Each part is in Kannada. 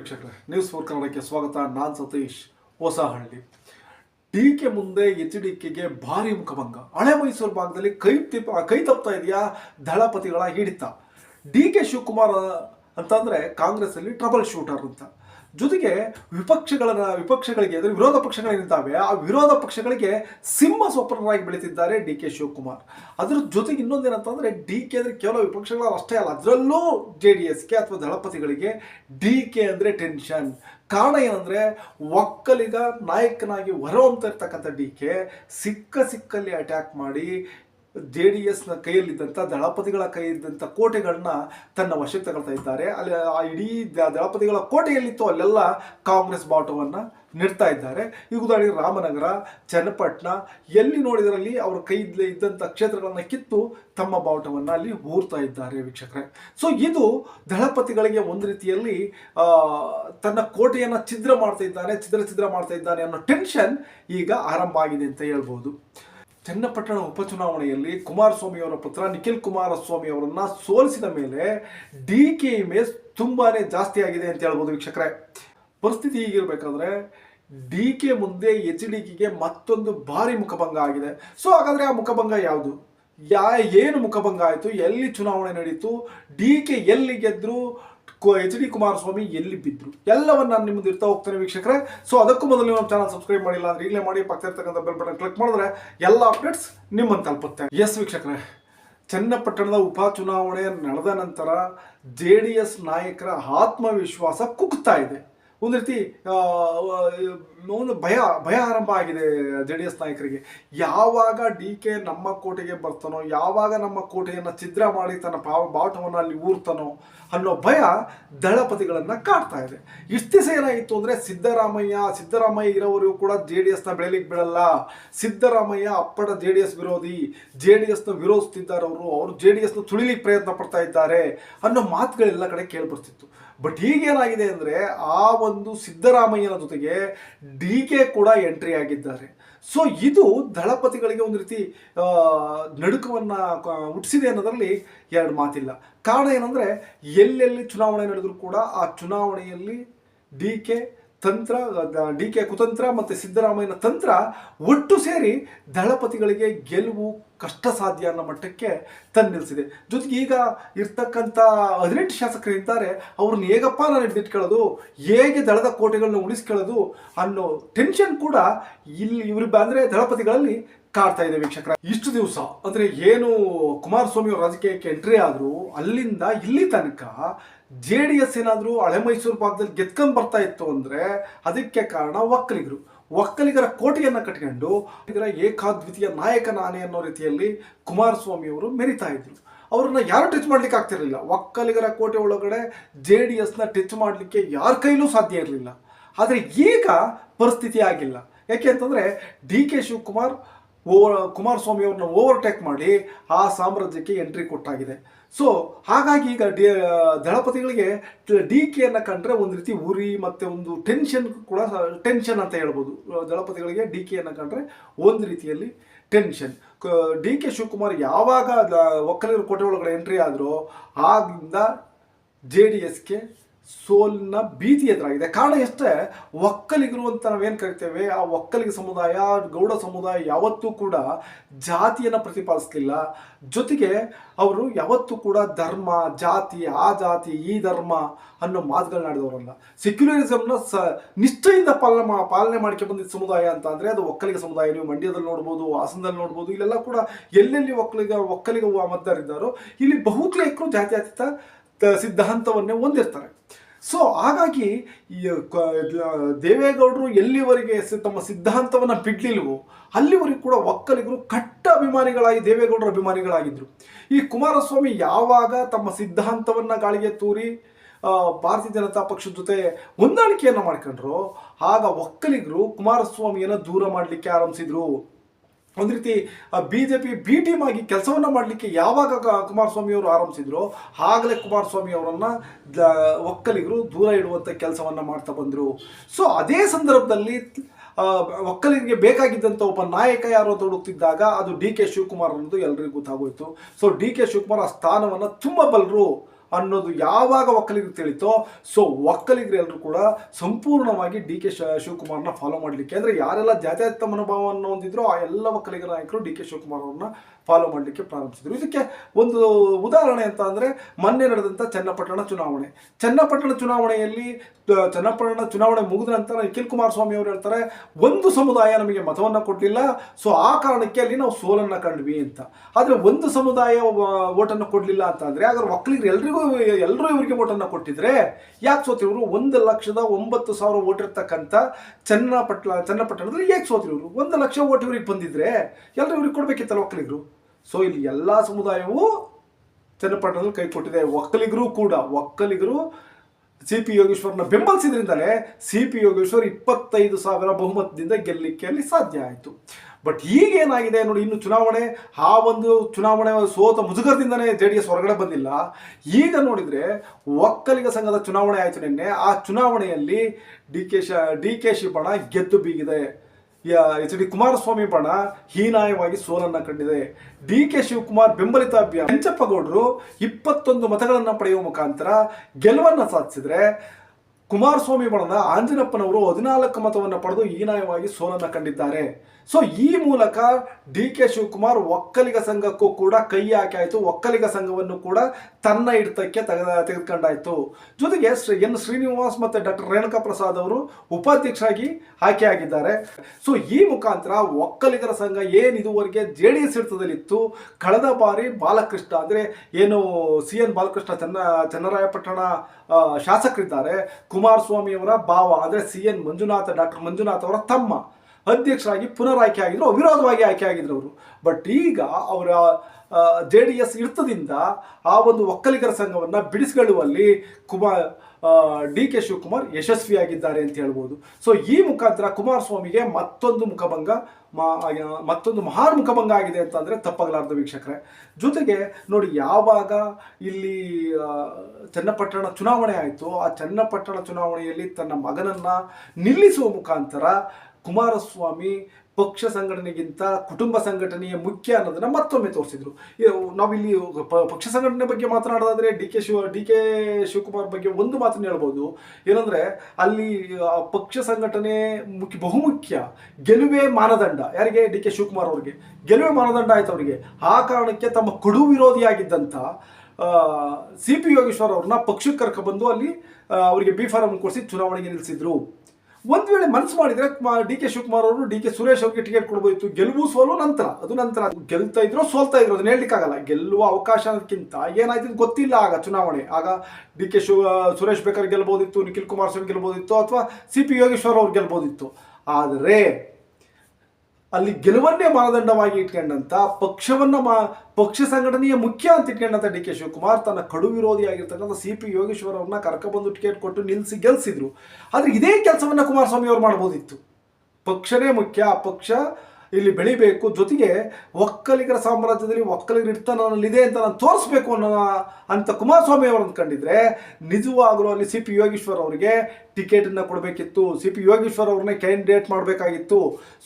ವೀಕ್ಷಕರೇ ನ್ಯೂಸ್ ಫೋರ್ ಕನ್ನಡಕ್ಕೆ ಸ್ವಾಗತ. ನಾನು ಸತೀಶ್ ಹೊಸಹಳ್ಳಿ. ಡಿ ಕೆ ಮುಂದೆ ಎಚ್ ಡಿ ಕೆಗೆ ಭಾರಿ ಮುಖಭಂಗ. ಹಳೆ ಮೈಸೂರು ಭಾಗದಲ್ಲಿ ಕೈ ತಿಪ್ಪ ಕೈ ತಪ್ತಾ ಇದೆಯಾ? ದಳಪತಿಗಳ ಹಿಡಿತ. ಡಿ ಕೆ ಶಿವಕುಮಾರ್ ಅಂತಂದ್ರೆ ಕಾಂಗ್ರೆಸ್ ಅಲ್ಲಿ ಟ್ರಬಲ್ ಶೂಟರ್ ಅಂತ. ಜೊತೆಗೆ ವಿಪಕ್ಷಗಳ ವಿಪಕ್ಷಗಳಿಗೆ, ಅಂದರೆ ವಿರೋಧ ಪಕ್ಷಗಳೇನಿದ್ದಾವೆ ಆ ವಿರೋಧ ಪಕ್ಷಗಳಿಗೆ ಸಿಂಹ ಸ್ವಪ್ನರಾಗಿ ಬೆಳೀತಿದ್ದಾರೆ ಡಿ ಕೆ ಶಿವಕುಮಾರ್. ಅದ್ರ ಜೊತೆಗೆ ಇನ್ನೊಂದೇನಂತಂದ್ರೆ ಡಿ ಕೆ ಅಂದರೆ ಕೇವಲ ವಿಪಕ್ಷಗಳು ಅಷ್ಟೇ ಅಲ್ಲ, ಅದರಲ್ಲೂ ಜೆ ಡಿ ಎಸ್ಗೆ ಅಥವಾ ದಳಪತಿಗಳಿಗೆ ಡಿ ಕೆ ಅಂದರೆ ಟೆನ್ಷನ್. ಕಾರಣ ಏನಂದರೆ ಒಕ್ಕಲಿಗ ನಾಯಕನಾಗಿ ಹೊರಹೊಮ್ತಾ ಇರ್ತಕ್ಕಂಥ ಡಿ ಕೆ ಸಿಕ್ಕ ಸಿಕ್ಕಲ್ಲಿ ಅಟ್ಯಾಕ್ ಮಾಡಿ ಜೆ ಡಿ ಎಸ್ನ ಕೈಯಲ್ಲಿದ್ದಂಥ, ದಳಪತಿಗಳ ಕೈಯಲ್ಲಿದ್ದಂಥ ಕೋಟೆಗಳನ್ನ ತನ್ನ ವಶಕ್ಕೆ ತಗೊಳ್ತಾ ಇದ್ದಾರೆ. ಅಲ್ಲಿ ಆ ಇಡೀ ದಳಪತಿಗಳ ಕೋಟೆಯಲ್ಲಿತ್ತು, ಅಲ್ಲೆಲ್ಲ ಕಾಂಗ್ರೆಸ್ ಬಾವುಟವನ್ನು ನೀಡ್ತಾ ಇದ್ದಾರೆ. ಈಗ ಉದಾಹರಣೆಗೆ ರಾಮನಗರ, ಚನ್ನಪಟ್ಟಣ, ಎಲ್ಲಿ ನೋಡಿದರಲ್ಲಿ ಅವರ ಕೈಯಲ್ಲಿ ಇದ್ದಂಥ ಕ್ಷೇತ್ರಗಳನ್ನು ಕಿತ್ತು ತಮ್ಮ ಬಾವುಟವನ್ನು ಅಲ್ಲಿ ಊರ್ತಾ ಇದ್ದಾರೆ ವೀಕ್ಷಕರೇ. ಸೊ ಇದು ದಳಪತಿಗಳಿಗೆ ಒಂದು ರೀತಿಯಲ್ಲಿ ತನ್ನ ಕೋಟೆಯನ್ನು ಛಿದ್ರ ಮಾಡ್ತಾ ಇದ್ದಾನೆ, ಛಿದ್ರ ಛಿದ್ರ ಮಾಡ್ತಾ ಇದ್ದಾನೆ ಅನ್ನೋ ಟೆನ್ಷನ್ ಈಗ ಆರಂಭ ಆಗಿದೆ ಅಂತ ಹೇಳ್ಬೋದು. ಚನ್ನಪಟ್ಟಣ ಉಪಚುನಾವಣೆಯಲ್ಲಿ ಕುಮಾರಸ್ವಾಮಿ ಅವರ ಪುತ್ರ ನಿಖಿಲ್ ಕುಮಾರಸ್ವಾಮಿ ಅವರನ್ನ ಸೋಲಿಸಿದ ಮೇಲೆ ಡಿ ಕೆ ಇಮೇಜ್ ತುಂಬಾನೇ ಜಾಸ್ತಿ ಆಗಿದೆ ಅಂತ ಹೇಳ್ಬೋದು ವೀಕ್ಷಕರೇ. ಪರಿಸ್ಥಿತಿ ಹೀಗಿರಬೇಕಾದ್ರೆ ಡಿ ಕೆ ಮುಂದೆ ಎಚ್ ಡಿ ಕೆಗೆ ಮತ್ತೊಂದು ಭಾರಿ ಮುಖಭಂಗ ಆಗಿದೆ. ಸೊ ಹಾಗಾದ್ರೆ ಆ ಮುಖಭಂಗ ಯಾವುದು? ಯಾ, ಏನು ಮುಖಭಂಗ ಆಯಿತು? ಎಲ್ಲಿ ಚುನಾವಣೆ ನಡೀತು? ಡಿ ಕೆ ಎಲ್ಲಿ ಗೆದ್ರು? ಎಚ್ ಡಿ ಕುಮಾರಸ್ವಾಮಿ ಎಲ್ಲಿ ಬಿದ್ದರು ಎಲ್ಲವನ್ನು ನಾನು ನಿಮ್ಮದು ಇರ್ತಾ ಹೋಗ್ತೇನೆ ವೀಕ್ಷಕರೇ. ಸೊ ಅದಕ್ಕೂ ಮೊದಲು ನೀವು ಚಾನಲ್ ಸಬ್ಸ್ಕ್ರೈಬ್ ಮಾಡಿಲ್ಲ ಅಂದ್ರೆ ಈಗಲೇ ಮಾಡಿ ಪಕ್ಕ ಇರ್ತಕ್ಕಂಥ ಬೆಲ್ ಬಟನ್ ಕ್ಲಿಕ್ ಮಾಡಿದ್ರೆ ಎಲ್ಲ ಅಪ್ಡೇಟ್ಸ್ ನಿಮ್ಮನ್ನು ತಲುಪುತ್ತೆ. ಎಸ್ ವೀಕ್ಷಕರೇ. ಚನ್ನಪಟ್ಟಣದ ಉಪಚುನಾವಣೆ ನಡೆದ ನಂತರ ಜೆ ಡಿ ಎಸ್ ನಾಯಕರ ಆತ್ಮವಿಶ್ವಾಸ ಕುಗ್ತಾ ಇದೆ. ಒಂದು ರೀತಿ ಒಂದು ಭಯ ಭಯ ಆರಂಭ ಆಗಿದೆ ಜೆ ಡಿ ಎಸ್ ನಾಯಕರಿಗೆ. ಯಾವಾಗ ಡಿ ಕೆ ನಮ್ಮ ಕೋಟೆಗೆ ಬರ್ತಾನೋ, ಯಾವಾಗ ನಮ್ಮ ಕೋಟೆಯನ್ನು ಛಿದ್ರ ಮಾಡಿ ತನ್ನ ಪಾವ, ಬಾವುಟವನ್ನು ಅಲ್ಲಿ ಊರ್ತಾನೋ ಅನ್ನೋ ಭಯ ದಳಪತಿಗಳನ್ನು ಕಾಡ್ತಾ ಇದೆ. ಇಷ್ಟು ದಿವಸ ಏನಾಗಿತ್ತು ಅಂದರೆ ಸಿದ್ದರಾಮಯ್ಯ ಸಿದ್ದರಾಮಯ್ಯ ಇರೋವರೆಗೂ ಕೂಡ ಜೆ ಡಿ ಎಸ್ನ ಬೆಳಲಿಕ್ಕೆ ಬಿಡಲ್ಲ. ಸಿದ್ದರಾಮಯ್ಯ ಅಪ್ಪಟ ಜೆ ಡಿ ಎಸ್ ವಿರೋಧಿ ಜೆ ಡಿ ಎಸ್ನ ವಿರೋಧಿಸ್ತಿದ್ದಾರೆ ಅವರು ಅವರು ಜೆ ಡಿ ಎಸ್ನ ತುಳಿಲಿಕ್ಕೆ ಪ್ರಯತ್ನ ಪಡ್ತಾ ಇದ್ದಾರೆ ಅನ್ನೋ ಮಾತುಗಳೆಲ್ಲ ಕಡೆ ಕೇಳಿಬರ್ತಿತ್ತು. ಬಟ್ ಈಗೇನಾಗಿದೆ ಅಂದರೆ ಆ ಒಂದು ಸಿದ್ದರಾಮಯ್ಯನ ಜೊತೆಗೆ ಡಿ ಕೆ ಕೂಡ ಎಂಟ್ರಿ ಆಗಿದ್ದಾರೆ. ಸೊ ಇದು ದಳಪತಿಗಳಿಗೆ ಒಂದು ರೀತಿ ನಡುಕವನ್ನು ಹುಟ್ಟಿಸಿದೆ ಅನ್ನೋದರಲ್ಲಿ ಎರಡು ಮಾತಿಲ್ಲ. ಕಾರಣ ಏನಂದ್ರೆ ಎಲ್ಲೆಲ್ಲಿ ಚುನಾವಣೆ ನಡೆದರೂ ಕೂಡ ಆ ಚುನಾವಣೆಯಲ್ಲಿ ಡಿ ಕೆ ತಂತ್ರ ಡಿ ಕೆ ಕುತಂತ್ರ ಮತ್ತು ಸಿದ್ದರಾಮಯ್ಯನ ತಂತ್ರ ಒಟ್ಟು ಸೇರಿ ದಳಪತಿಗಳಿಗೆ ಗೆಲುವು ಕಷ್ಟ ಸಾಧ್ಯ ಅನ್ನೋ ಮಟ್ಟಕ್ಕೆ ತಂದು ನಿಲ್ಲಿಸಿದೆ ಜೊತೆಗೆ ಈಗ ಇರ್ತಕ್ಕಂಥ ಹದಿನೆಂಟು ಶಾಸಕರು ಇದ್ದಾರೆ ಅವ್ರನ್ನ ಹೇಗಪ್ಪ ನಾನು ಹಿಡಿದಿಟ್ಕೊಳ್ಳೋದು ಹೇಗೆ ದಳದ ಕೋಟೆಗಳನ್ನ ಉಳಿಸ್ಕೊಳ್ಳೋದು ಅನ್ನೋ ಟೆನ್ಷನ್ ಕೂಡ ಇಲ್ಲಿ ಇವ್ರ ಅಂದರೆ ದಳಪತಿಗಳಲ್ಲಿ ಕಾಡ್ತಾ ಇದೆ ವೀಕ್ಷಕರ. ಇಷ್ಟು ದಿವಸ, ಅಂದರೆ ಏನು ಕುಮಾರಸ್ವಾಮಿ ಅವರು ರಾಜಕೀಯಕ್ಕೆ ಎಂಟ್ರಿ ಆದರೂ ಅಲ್ಲಿಂದ ಇಲ್ಲಿ ತನಕ ಜೆ ಡಿ ಎಸ್ ಏನಾದರೂ ಹಳೆ ಮೈಸೂರು ಭಾಗದಲ್ಲಿ ಗೆದ್ಕೊಂಡು ಬರ್ತಾ ಇತ್ತು ಅಂದ್ರೆ ಅದಕ್ಕೆ ಕಾರಣ ಒಕ್ಕಲಿಗರು. ಒಕ್ಕಲಿಗರ ಕೋಟೆಯನ್ನ ಕಟ್ಕೊಂಡು ಇದರ ಏಕಾದ್ವಿತೀಯ ನಾಯಕ ನಾನೇ ಅನ್ನೋ ರೀತಿಯಲ್ಲಿ ಕುಮಾರಸ್ವಾಮಿ ಅವರು ಮೆರಿತಾ ಇದ್ರು. ಅವ್ರನ್ನ ಯಾರು ಟಚ್ ಮಾಡ್ಲಿಕ್ಕೆ ಆಗ್ತಿರಲಿಲ್ಲ. ಒಕ್ಕಲಿಗರ ಕೋಟೆ ಒಳಗಡೆ ಜೆ ಡಿ ಎಸ್ನ ಟಚ್ ಮಾಡಲಿಕ್ಕೆ ಯಾರ ಕೈಲೂ ಸಾಧ್ಯ ಇರಲಿಲ್ಲ. ಆದರೆ ಈಗ ಪರಿಸ್ಥಿತಿ ಆಗಿಲ್ಲ. ಯಾಕೆ ಅಂತಂದ್ರೆ D K Shivakumar over Kumaraswamy ಅವ್ರನ್ನ ಓವರ್ಟೇಕ್ ಮಾಡಿ ಆ ಸಾಮ್ರಾಜ್ಯಕ್ಕೆ ಎಂಟ್ರಿ ಕೊಟ್ಟಾಗಿದೆ. ಸೊ ಹಾಗಾಗಿ ಈಗ ಡಿ ದಳಪತಿಗಳಿಗೆ ಡಿ ಕೆಯನ್ನು ಕಂಡ್ರೆ ಒಂದು ರೀತಿ ಉರಿ ಮತ್ತು ಒಂದು ಟೆನ್ಷನ್ ಕೂಡ ಟೆನ್ಷನ್ ಅಂತ ಹೇಳ್ಬೋದು. ದಳಪತಿಗಳಿಗೆ ಡಿ ಕೆಯನ್ನು ಕಂಡ್ರೆ ಒಂದು ರೀತಿಯಲ್ಲಿ ಟೆನ್ಷನ್ ಡಿ ಕೆ ಶಿವಕುಮಾರ್ ಯಾವಾಗ ಒಕ್ಕಲಿಗರ ಕೋಟೆ ಒಳಗಡೆ ಎಂಟ್ರಿ ಆದರೂ, ಆಗಿಂದ ಜೆ ಡಿ ಎಸ್ಗೆ ಸೋಲಿನ ಭೀತಿ ಎದುರಾಗಿದೆ. ಕಾರಣ ಎಷ್ಟೇ ಒಕ್ಕಲಿಗರು ಅಂತ ನಾವೇನು ಕರಿತೇವೆ, ಆ ಒಕ್ಕಲಿಗ ಸಮುದಾಯ, ಗೌಡ ಸಮುದಾಯ ಯಾವತ್ತೂ ಕೂಡ ಜಾತಿಯನ್ನು ಪ್ರತಿಪಾದಿಸಲಿಲ್ಲ. ಜೊತೆಗೆ ಅವರು ಯಾವತ್ತೂ ಕೂಡ ಧರ್ಮ, ಜಾತಿ, ಆ ಜಾತಿ, ಈ ಧರ್ಮ ಅನ್ನೋ ಮಾತುಗಳನ್ನ ಆಡಿದವರಲ್ಲ. ಸೆಕ್ಯುಲರಿಸಮ್ನ ಸ, ನಿಷ್ಠೆಯಿಂದ ಪಾಲನೆ ಮಾ, ಪಾಲನೆ ಮಾಡ್ಕೊಂಡು ಬಂದಿದ್ದ ಸಮುದಾಯ ಅಂತ ಅಂದರೆ ಅದು ಒಕ್ಕಲಿಗ ಸಮುದಾಯ. ನೀವು ಮಂಡ್ಯದಲ್ಲಿ ನೋಡ್ಬೋದು, ಹಾಸನದಲ್ಲಿ ನೋಡ್ಬೋದು, ಇಲ್ಲೆಲ್ಲ ಕೂಡ ಎಲ್ಲೆಲ್ಲಿ ಒಕ್ಕಲಿಗ ಒಕ್ಕಲಿಗ ಮತದಾರಿದ್ದಾರೋ ಇಲ್ಲಿ ಬಹುತೇಕರು ಜಾತ್ಯಾತೀತ ಸಿದ್ಧಾಂತವನ್ನೇ ಹೊಂದಿರ್ತಾರೆ. ಸೊ ಹಾಗಾಗಿ ದೇವೇಗೌಡರು ಎಲ್ಲಿವರೆಗೆ ತಮ್ಮ ಸಿದ್ಧಾಂತವನ್ನು ಬಿಡಲಿಲ್ವೋ ಅಲ್ಲಿವರೆಗೂ ಕೂಡ ಒಕ್ಕಲಿಗರು ಕಟ್ಟ ಅಭಿಮಾನಿಗಳಾಗಿ, ದೇವೇಗೌಡರ ಅಭಿಮಾನಿಗಳಾಗಿದ್ದರು ಈ ಕುಮಾರಸ್ವಾಮಿ ಯಾವಾಗ ತಮ್ಮ ಸಿದ್ಧಾಂತವನ್ನು ಗಾಳಿಗೆ ತೂರಿ ಭಾರತೀಯ ಜನತಾ ಪಕ್ಷದ ಜೊತೆ ಹೊಂದಾಣಿಕೆಯನ್ನು ಮಾಡ್ಕೊಂಡ್ರು, ಆಗ ಒಕ್ಕಲಿಗರು ಕುಮಾರಸ್ವಾಮಿಯನ್ನು ದೂರ ಮಾಡಲಿಕ್ಕೆ ಆರಂಭಿಸಿದ್ರು. ಒಂದು ರೀತಿ B J P B team ಆಗಿ ಕೆಲಸವನ್ನ ಮಾಡಲಿಕ್ಕೆ ಯಾವಾಗ ಕುಮಾರಸ್ವಾಮಿ ಅವರು ಆರಂಭಿಸಿದ್ರು, ಆಗಲೇ ಕುಮಾರಸ್ವಾಮಿ ಅವರನ್ನ ಒಕ್ಕಲಿಗರು ದೂರ ಇಡುವಂಥ ಕೆಲಸವನ್ನ ಮಾಡ್ತಾ ಬಂದರು. ಸೊ ಅದೇ ಸಂದರ್ಭದಲ್ಲಿ ಒಕ್ಕಲಿಗರಿಗೆ ಬೇಕಾಗಿದ್ದಂಥ ಒಬ್ಬ ನಾಯಕ ಯಾರು ಅಂತ ಅದು ಡಿ ಕೆ ಶಿವಕುಮಾರ್ ಅನ್ನೋದು ಎಲ್ಲರಿಗೂ ಗೊತ್ತಾಗೋಯಿತು. ಸೊ ಡಿ ಕೆ ಶಿವಕುಮಾರ್ ಆ ಸ್ಥಾನವನ್ನು ತುಂಬಬಲ್ಲರು ಅನ್ನೋದು ಯಾವಾಗ ಒಕ್ಕಲಿಗರು ತಿಳಿತೋ ಸೊ ಒಕ್ಕಲಿಗರು ಎಲ್ಲರೂ ಕೂಡ ಸಂಪೂರ್ಣವಾಗಿ ಡಿ ಕೆ ಶಿವಕುಮಾರ್ನ ಫಾಲೋ ಮಾಡಲಿಕ್ಕೆ. ಅಂದರೆ ಯಾರೆಲ್ಲ ಜಾತ್ಯತೀತ ಮನೋಭಾವವನ್ನು ಹೊಂದಿದ್ರು ಆ ಎಲ್ಲ ಒಕ್ಕಲಿಗರ ನಾಯಕರು ಡಿ ಕೆ ಶಿವಕುಮಾರ್ ಅವ್ರನ್ನ ಫಾಲೋ ಮಾಡಲಿಕ್ಕೆ ಪ್ರಾರಂಭಿಸಿದರು. ಇದಕ್ಕೆ ಒಂದು ಉದಾಹರಣೆ ಅಂತ ಅಂದರೆ ಮೊನ್ನೆ ನಡೆದಂಥ ಚನ್ನಪಟ್ಟಣ ಚುನಾವಣೆ. ಚನ್ನಪಟ್ಟಣ ಚುನಾವಣೆಯಲ್ಲಿ ಚನ್ನಪಟ್ಟಣ ಚುನಾವಣೆ ಮುಗಿದ ನಂತರ ನಿಖಿಲ್ ಕುಮಾರಸ್ವಾಮಿ ಅವರು ಹೇಳ್ತಾರೆ, ಒಂದು ಸಮುದಾಯ ನಮಗೆ ಮತವನ್ನು ಕೊಡಲಿಲ್ಲ, ಸೊ ಆ ಕಾರಣಕ್ಕೆ ಅಲ್ಲಿ ನಾವು ಸೋಲನ್ನು ಕಂಡ್ವಿ ಅಂತ. ಆದರೆ ಒಂದು ಸಮುದಾಯ ಓಟನ್ನು ಕೊಡಲಿಲ್ಲ ಅಂತ ಅಂದರೆ, ಹಾಗಾದ್ರೆ ಒಕ್ಕಲಿಗರು ಎಲ್ರಿಗೂ ಎಲ್ಲರೂ ಇವರಿಗೆ ಓಟನ್ನು ಕೊಟ್ಟಿದ್ರೆ ಯಾಕೆ ಸೋತಿರು ಒಂದು ಲಕ್ಷದ ಒಂಬತ್ತು ಸಾವಿರ ಓಟ್ ಇರ್ತಕ್ಕಂಥ ಚನ್ನಪಟ್ಟಣ ಚನ್ನಪಟ್ಟಣದಲ್ಲಿ ಯಾಕೆ ಸೋತಿರು ಇವರು ಒಂದು ಲಕ್ಷ ಓಟ್ ಇವರಿಗೆ ಬಂದಿದ್ರೆ ಎಲ್ಲರೂ ಇವ್ರಿಗೆ ಕೊಡಬೇಕಿತ್ತಲ್ಲ ಒಕ್ಕಲಿಗರು? ಸೊ ಇಲ್ಲಿ ಎಲ್ಲ ಸಮುದಾಯವೂ ಚನ್ನಪಟ್ಟಣದಲ್ಲಿ ಕೈ ಕೊಟ್ಟಿದೆ. ಒಕ್ಕಲಿಗರು ಕೂಡ, ಒಕ್ಕಲಿಗರು ಸಿ ಪಿ ಯೋಗೇಶ್ವರ್ನ ಬೆಂಬಲಿಸಿದ್ರಿಂದಲೇ ಸಿ ಪಿ ಯೋಗೇಶ್ವರ್ ಇಪ್ಪತ್ತೈದು ಸಾವಿರ ಬಹುಮತದಿಂದ ಗೆಲ್ಲಲಿಕ್ಕೆ ಅಲ್ಲಿ ಸಾಧ್ಯ ಆಯಿತು. ಬಟ್ ಈಗ ಏನಾಗಿದೆ ನೋಡಿ, ಇನ್ನು ಚುನಾವಣೆ, ಆ ಒಂದು ಚುನಾವಣೆ ಸೋತ ಮುಜುಗರದಿಂದನೇ ಜೆ ಡಿ ಎಸ್ ಹೊರಗಡೆ ಬಂದಿಲ್ಲ. ಈಗ ನೋಡಿದರೆ ಒಕ್ಕಲಿಗ ಸಂಘದ ಚುನಾವಣೆ ಆಯಿತು ನಿನ್ನೆ. ಆ ಚುನಾವಣೆಯಲ್ಲಿ ಡಿ ಕೆ ಶ, ಡಿ ಕೆ ಶಿವಣ್ಣ ಗೆದ್ದು ಬೀಗಿದೆ. ಎಚ್ ಡಿ ಕುಮಾರಸ್ವಾಮಿ ಬಣ ಹೀನಾಯವಾಗಿ ಸೋಲನ್ನ ಕಂಡಿದೆ. ಡಿ ಕೆ ಶಿವಕುಮಾರ್ ಬೆಂಬಲಿತ ಅಭ್ಯರ್ಥಿ ಹೆಂಚಪ್ಪಗೌಡರು ಇಪ್ಪತ್ತೊಂದು ಮತಗಳನ್ನು ಪಡೆಯುವ ಮುಖಾಂತರ ಗೆಲುವನ್ನು ಸಾಧಿಸಿದ್ರೆ ಕುಮಾರಸ್ವಾಮಿ ಬಣದ ಆಂಜನಪ್ಪನವರು ಹದಿನಾಲ್ಕು ಮತವನ್ನು ಪಡೆದು ಹೀನಾಯವಾಗಿ ಸೋಲನ್ನ ಕಂಡಿದ್ದಾರೆ. ಸೊ ಈ ಮೂಲಕ ಡಿ ಕೆ ಶಿವಕುಮಾರ್ ಒಕ್ಕಲಿಗ ಸಂಘಕ್ಕೂ ಕೂಡ ಕೈ ಹಾಕಿ ಆಯಿತು. ಒಕ್ಕಲಿಗ ಸಂಘವನ್ನು ಕೂಡ ತನ್ನ ಹಿಡಿತಕ್ಕೆ ತೆಗೆದ ತೆಗೆದುಕೊಂಡಾಯಿತು. ಜೊತೆಗೆ ಶ್ರೀ ಎನ್ ಶ್ರೀನಿವಾಸ್ ಮತ್ತು ಡಾಕ್ಟರ್ ರೇಣುಕಾ ಪ್ರಸಾದ್ ಅವರು ಉಪಾಧ್ಯಕ್ಷರಾಗಿ ಆಯ್ಕೆಯಾಗಿದ್ದಾರೆ ಸೊ ಈ ಮುಖಾಂತರ ಒಕ್ಕಲಿಗರ ಸಂಘ ಏನು ಇದುವರೆಗೆ ಜೆ ಡಿ ಎಸ್ ಹಿಡಿತದಲ್ಲಿತ್ತು, ಕಳೆದ ಬಾರಿ ಬಾಲಕೃಷ್ಣ ಅಂದರೆ ಏನು ಸಿ ಎನ್ ಬಾಲಕೃಷ್ಣ ಚನ್ನ ಚನ್ನರಾಯಪಟ್ಟಣ ಶಾಸಕರಿದ್ದಾರೆ. ಕುಮಾರಸ್ವಾಮಿಯವರ ಭಾವ ಅಂದರೆ C N Manjunath, doctor Manjunath ಅವರ ತಮ್ಮ. ಅಧ್ಯಕ್ಷರಾಗಿ ಪುನರ್ ಆಯ್ಕೆ ಆಗಿದ್ರು, ಅವಿರೋಧವಾಗಿ ಆಯ್ಕೆ ಆಗಿದ್ರು ಅವರು. ಬಟ್ ಈಗ ಅವರ ಜೆ ಡಿ ಎಸ್ ಇರ್ತದಿಂದ ಆ ಒಂದು ಒಕ್ಕಲಿಗರ ಸಂಘವನ್ನು ಬಿಡಿಸಿಕೊಳ್ಳುವಲ್ಲಿ ಕುಮಾರ್ ಡಿ ಕೆ ಶಿವಕುಮಾರ್ ಯಶಸ್ವಿಯಾಗಿದ್ದಾರೆ ಅಂತ ಹೇಳ್ಬೋದು. ಸೊ ಈ ಮುಖಾಂತರ ಕುಮಾರಸ್ವಾಮಿಗೆ ಮತ್ತೊಂದು ಮುಖಭಂಗ ಮತ್ತೊಂದು ಮಹಾನ್ ಮುಖಭಂಗ ಆಗಿದೆ ಅಂತಂದರೆ ತಪ್ಪಾಗಲಾರ್ದು ವೀಕ್ಷಕರೇ. ಜೊತೆಗೆ ನೋಡಿ, ಯಾವಾಗ ಇಲ್ಲಿ ಚನ್ನಪಟ್ಟಣ ಚುನಾವಣೆ ಆಯಿತು, ಆ ಚನ್ನಪಟ್ಟಣ ಚುನಾವಣೆಯಲ್ಲಿ ತನ್ನ ಮಗನನ್ನು ನಿಲ್ಲಿಸುವ ಮುಖಾಂತರ ಕುಮಾರಸ್ವಾಮಿ ಪಕ್ಷ ಸಂಘಟನೆಗಿಂತ ಕುಟುಂಬ ಸಂಘಟನೆಯ ಮುಖ್ಯ ಅನ್ನೋದನ್ನ ಮತ್ತೊಮ್ಮೆ ತೋರಿಸಿದ್ರು. ನಾವಿಲ್ಲಿ ಪಕ್ಷ ಸಂಘಟನೆ ಬಗ್ಗೆ ಮಾತನಾಡೋದಾದ್ರೆ D K Shiva, D K Shivakumar ಬಗ್ಗೆ ಒಂದು ಮಾತನ್ನು ಹೇಳ್ಬೋದು. ಏನಂದ್ರೆ ಅಲ್ಲಿ ಪಕ್ಷ ಸಂಘಟನೆ ಮುಖ್ಯ, ಬಹುಮುಖ್ಯ ಗೆಲುವೇ ಮಾನದಂಡ. ಯಾರಿಗೆ? ಡಿ ಕೆ ಶಿವಕುಮಾರ್ ಅವರಿಗೆ. ಗೆಲುವೇ ಮಾನದಂಡ ಆಯ್ತು ಅವರಿಗೆ. ಆ ಕಾರಣಕ್ಕೆ ತಮ್ಮ ಕಡು ವಿರೋಧಿಯಾಗಿದ್ದಂಥ ಸಿ ಪಿ ಯೋಗೇಶ್ವರ್ ಅವ್ರನ್ನ ಪಕ್ಷಕ್ಕೆ ಕರ್ಕೊಬಂದು ಅಲ್ಲಿ ಅವರಿಗೆ ಬಿ ಫಾರಂ ಕೊಡಿಸಿ ಚುನಾವಣೆಗೆ ನಿಲ್ಲಿಸಿದ್ರು ಒಂದ್ ವೇಳೆ ಮನಸ್ಸು ಮಾಡಿದ್ರೆ ಡಿ ಕೆ ಶಿವಕುಮಾರ್ ಅವರು, ಡಿ ಕೆ ಸುರೇಶ್ ಅವ್ರಿಗೆ ಟಿಕೆಟ್ ಕೊಡ್ಬೋದಿತ್ತು. ಗೆಲುವು ಸೋಲು ನಂತರ, ಅದು ನಂತರ ಗೆಲ್ತಾ ಇದ್ರು ಸೋಲ್ತಾ ಇದ್ರು ಅದನ್ನ ಹೇಳಲಿಕ್ಕಾಗಲ್ಲ. ಗೆಲ್ಲುವ ಅವಕಾಶ ಅನ್ನೋದಕ್ಕಿಂತ ಏನಾಯ್ತು ಗೊತ್ತಿಲ್ಲ ಆಗ ಚುನಾವಣೆ. ಆಗ ಡಿ ಕೆ ಶಿವ, ಸುರೇಶ್ ಬೇಕಾದ್ರೆ ಗೆಲ್ಬೋದಿತ್ತು, ನಿಖಿಲ್ ಕುಮಾರಸ್ವಾಮಿ ಗೆಲ್ಬೋದಿತ್ತು, ಅಥವಾ ಸಿ ಪಿ ಯೋಗೇಶ್ವರ್ ಅವ್ರು ಗೆಲ್ಬೋದಿತ್ತು. ಆದರೆ ಅಲ್ಲಿ ಗೆಲುವನ್ನೇ ಮಾನದಂಡವಾಗಿ ಇಟ್ಕೊಂಡಂತ ಪಕ್ಷವನ್ನ ಮಾ, ಪಕ್ಷ ಸಂಘಟನೆಯ ಮುಖ್ಯ ಅಂತ ಇಟ್ಕೊಂಡಂತ ಡಿ ಕೆ ಶಿವಕುಮಾರ್ ತನ್ನ ಕಡು ವಿರೋಧಿಯಾಗಿರ್ತಕ್ಕಂಥ ಸಿ ಪಿ ಯೋಗೇಶ್ವರ್ ಅವ್ರನ್ನ ಕರ್ಕೊಬಂದು ಟಿಕೆಟ್ ಕೊಟ್ಟು ನಿಲ್ಲಿಸಿ ಗೆಲ್ಸಿದ್ರು. ಆದ್ರೆ ಇದೇ ಕೆಲಸವನ್ನ ಕುಮಾರಸ್ವಾಮಿ ಅವರು ಮಾಡ್ಬೋದಿತ್ತು ಪಕ್ಷನೇ ಮುಖ್ಯ, ಆ ಪಕ್ಷ ಇಲ್ಲಿ ಬೆಳಿಬೇಕು. ಜೊತೆಗೆ ಒಕ್ಕಲಿಗರ ಸಾಮ್ರಾಜ್ಯದಲ್ಲಿ ಒಕ್ಕಲಿಗರ ಇರ್ತನಲ್ಲಿದೆ ಅಂತ ನಾನು ತೋರಿಸ್ಬೇಕು ಅನ್ನೋ, ಅಂತ ಕುಮಾರಸ್ವಾಮಿ ಅವರು ಅಂದ್ಕೊಂಡಿದ್ರೆ ನಿಜವಾಗಲೂ ಅಲ್ಲಿ ಸಿ ಪಿ ಯೋಗೇಶ್ವರ್ ಅವರಿಗೆ ಟಿಕೆಟನ್ನು ಕೊಡಬೇಕಿತ್ತು. ಸಿ ಪಿ ಯೋಗೇಶ್ವರ್ ಅವ್ರನ್ನ ಕ್ಯಾಂಡಿಡೇಟ್ ಮಾಡಬೇಕಾಗಿತ್ತು.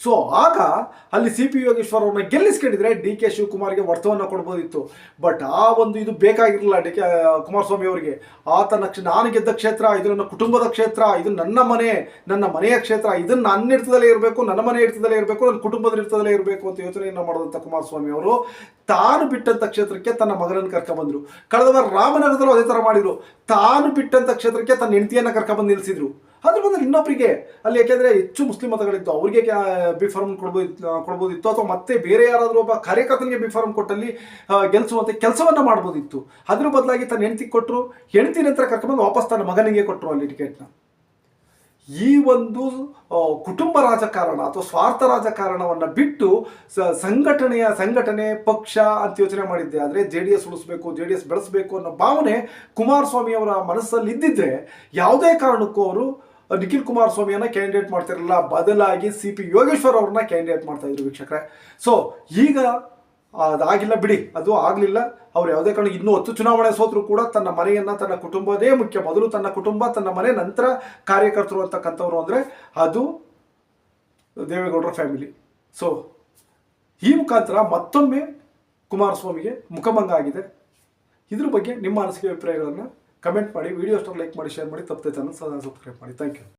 ಸೊ, ಆಗ ಅಲ್ಲಿ ಸಿ ಪಿ ಯೋಗೇಶ್ವರ್ ಅವ್ರನ್ನ ಗೆಲ್ಲಿಸ್ಕೊಂಡಿದ್ರೆ ಡಿ ಕೆ ಶಿವಕುಮಾರ್ಗೆ ವರ್ತವನ್ನು ಕೊಡ್ಬೋದಿತ್ತು. ಬಟ್ ಆ ಒಂದು ಇದು ಬೇಕಾಗಿರಲಿಲ್ಲ ಡಿ ಕೆ ಕುಮಾರಸ್ವಾಮಿ ಅವರಿಗೆ. ಆತ ನಕ್ಷ ನಾನು ಗೆದ್ದ ಕ್ಷೇತ್ರ, ಇದು ನನ್ನ ಕುಟುಂಬದ ಕ್ಷೇತ್ರ, ಇದು ನನ್ನ ಮನೆ, ನನ್ನ ಮನೆಯ ಕ್ಷೇತ್ರ, ಇದನ್ನು ನನ್ನ ಇರ್ತದಲ್ಲೇ ಇರಬೇಕು, ನನ್ನ ಮನೆ ಇರ್ತದಲ್ಲೇ ಇರಬೇಕು, ನನ್ನ ಕುಟುಂಬದ ಇರ್ತದಲ್ಲೇ ಇರಬೇಕು ಅಂತ ಯೋಚನೆಯನ್ನು ಮಾಡಿದಂಥ ಕುಮಾರಸ್ವಾಮಿ ಅವರು. ತಾನು ಬಿಟ್ಟಂಥ ಕ್ಷೇತ್ರಕ್ಕೆ ತನ್ನ ಮಗನನ್ನು ಕರ್ಕೊಂಡ್ಬಂದ್ರು ಕಳೆದ ವಾರ ರಾಮನಗರದಲ್ಲೂ ಅದೇ ಥರ ಮಾಡಿದ್ರು. ತಾನು ಬಿಟ್ಟಂಥ ಕ್ಷೇತ್ರಕ್ಕೆ ತನ್ನ ಹೆಂಡತಿಯನ್ನು ಕರ್ಕೊಂಡ್ಬಂದು ನಿಲ್ಲಿಸಿದ್ರು. ಅದ್ರ ಬಂದ್ರೆ ಇನ್ನೊಬ್ಬರಿಗೆ ಅಲ್ಲಿ ಯಾಕೆಂದರೆ ಹೆಚ್ಚು ಮುಸ್ಲಿಂ ಮತಗಳಿತ್ತು. ಅವರಿಗೆ ಬಿ ಫಾರ್ಮ್ ಕೊಡ್ಬೋದಿತ್ತು ಕೊಡ್ಬೋದಿತ್ತು. ಅಥವಾ ಮತ್ತೆ ಬೇರೆ ಯಾರಾದರೂ ಒಬ್ಬ ಕಾರ್ಯಕರ್ತನಿಗೆ ಬಿ ಫಾರ್ಮ್ ಕೊಟ್ಟಲ್ಲಿ ಗೆಲ್ಲಿಸುವಂತೆ ಕೆಲಸವನ್ನು ಮಾಡ್ಬೋದಿತ್ತು. ಅದ್ರ ಬದಲಾಗಿ ತನ್ನ ಹೆಂಡತಿ ಕೊಟ್ಟರು ಹೆಂಡತಿ ನಂತರ ಕರ್ಕೊಂಡ್ಬಂದು ವಾಪಸ್ ತನ್ನ ಮಗನಿಗೆ ಕೊಟ್ಟರು ಅಲ್ಲಿ ಟಿಕೆಟ್ನ. ಈ ಒಂದು ಕುಟುಂಬ ರಾಜಕಾರಣ ಅಥವಾ ಸ್ವಾರ್ಥ ರಾಜಕಾರಣವನ್ನು ಬಿಟ್ಟು ಸಂಘಟನೆಯ ಸಂಘಟನೆ, ಪಕ್ಷ ಅಂತ ಯೋಚನೆ ಮಾಡಿದ್ದೆ. ಆದರೆ ಜೆ ಡಿ ಎಸ್ ಉಳಿಸ್ಬೇಕು, ಜೆ ಡಿ ಎಸ್ ಬೆಳೆಸಬೇಕು ಅನ್ನೋ ಭಾವನೆ ಕುಮಾರಸ್ವಾಮಿ ಅವರ ಮನಸ್ಸಲ್ಲಿ ಇದ್ದಿದ್ರೆ ಯಾವುದೇ ಕಾರಣಕ್ಕೂ ಅವರು ನಿಖಿಲ್ ಕುಮಾರಸ್ವಾಮಿಯನ್ನು ಕ್ಯಾಂಡಿಡೇಟ್ ಮಾಡ್ತಿರಲಿಲ್ಲ. ಬದಲಾಗಿ ಸಿ ಪಿ ಯೋಗೇಶ್ವರ್ ಅವ್ರನ್ನ ಕ್ಯಾಂಡಿಡೇಟ್ ಮಾಡ್ತಾ ಇದ್ರು ವೀಕ್ಷಕರೇ. ಸೊ ಈಗ ಅದಾಗಿಲ್ಲ ಬಿಡಿ, ಅದು ಆಗಲಿಲ್ಲ. ಅವ್ರು ಯಾವುದೇ ಕಾರಣ ಇನ್ನೂ ಹತ್ತು ಚುನಾವಣೆ ಸೋತರು ಕೂಡ ತನ್ನ ಮನೆಯನ್ನ, ತನ್ನ ಕುಟುಂಬದೇ ಮುಖ್ಯ, ಮೊದಲು ತನ್ನ ಕುಟುಂಬ, ತನ್ನ ಮನೆ, ನಂತರ ಕಾರ್ಯಕರ್ತರು ಅಂತಕ್ಕಂಥವ್ರು ಅಂದರೆ ಅದು ದೇವೇಗೌಡರ ಫ್ಯಾಮಿಲಿ ಸೊ ಈ ಮುಖಾಂತರ ಮತ್ತೊಮ್ಮೆ ಕುಮಾರಸ್ವಾಮಿಗೆ ಮುಖಭಂಗ ಆಗಿದೆ. ಇದ್ರ ಬಗ್ಗೆ ನಿಮ್ಮ ಅನಿಸಿಕೆ, ಅಭಿಪ್ರಾಯಗಳನ್ನು ಕಮೆಂಟ್ ಮಾಡಿ ವಿಡಿಯೋ ಅಷ್ಟೊಂದು ಲೈಕ್ ಮಾಡಿ ಶೇರ್ ಮಾಡಿ, ತಪ್ಪದೆ ಚಾನಲ್ ಸಬ್ಸ್ಕ್ರೈಬ್ ಮಾಡಿ. Thank you